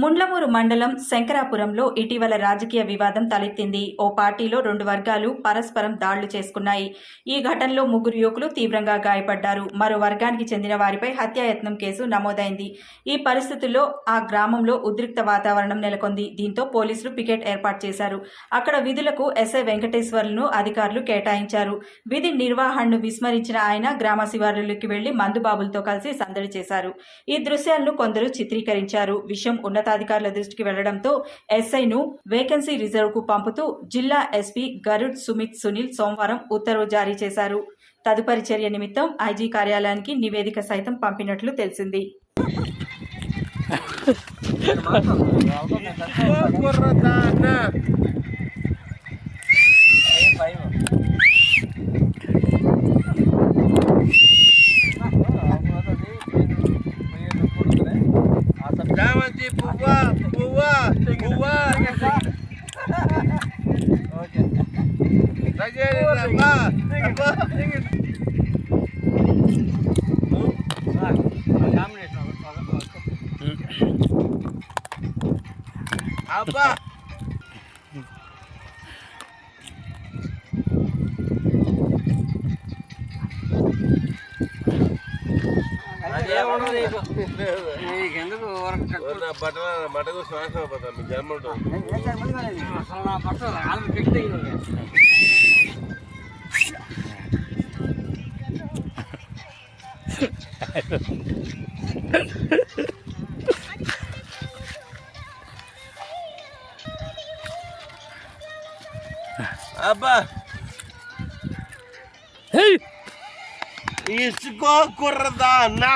ముండ్లమూరు మండలం శంకరాపురంలో ఇటీవల రాజకీయ వివాదం తలెత్తింది. ఓ పార్టీలో రెండు వర్గాలు పరస్పరం దాడులు చేసుకున్నాయి. ఈ ఘటనలో ముగ్గురు యువకులు తీవ్రంగా గాయపడ్డారు. మరో వర్గానికి చెందిన వారిపై హత్యాయత్నం కేసు నమోదైంది. ఈ పరిస్థితుల్లో ఆ గ్రామంలో ఉద్రిక్త వాతావరణం నెలకొంది. దీంతో పోలీసులు పికెట్ ఏర్పాటు చేశారు. అక్కడ విధులకు ఎస్ఐ వెంకటేశ్వర్లను అధికారులు కేటాయించారు. విధి నిర్వహణను విస్మరించిన ఆయన గ్రామ శివారులకి వెళ్ళి మందుబాబులతో కలిసి సందడి చేశారు. ఈ దృశ్యాలను కొందరు చిత్రీకరించారు. విషయం ఉన్నతాధికారుల దృష్టికి వెళ్ళడంతో ఎస్ఐను వేకెన్సీ రిజర్వ్కు పంపుతూ జిల్లా ఎస్పీ గరుడ్ సుమిత్ సునీల్ సోమవారం ఉత్తర్వు జారీ చేశారు. తదుపరి చర్య నిమిత్తం ఐజీ కార్యాలయానికి నివేదిక సైతం పంపినట్లు తెలిసింది. Jadi buah, buah, buah. Lagi ini apa? Apa? Apa? Thank you. బట్టల మటకు శ్వాస అయిపోతా మీ జన్మ ఉంటుంది అసలు నా పట్ల ఆమె పెట్టి అబ్బా ఇసుకో కుర్రదా అన్నా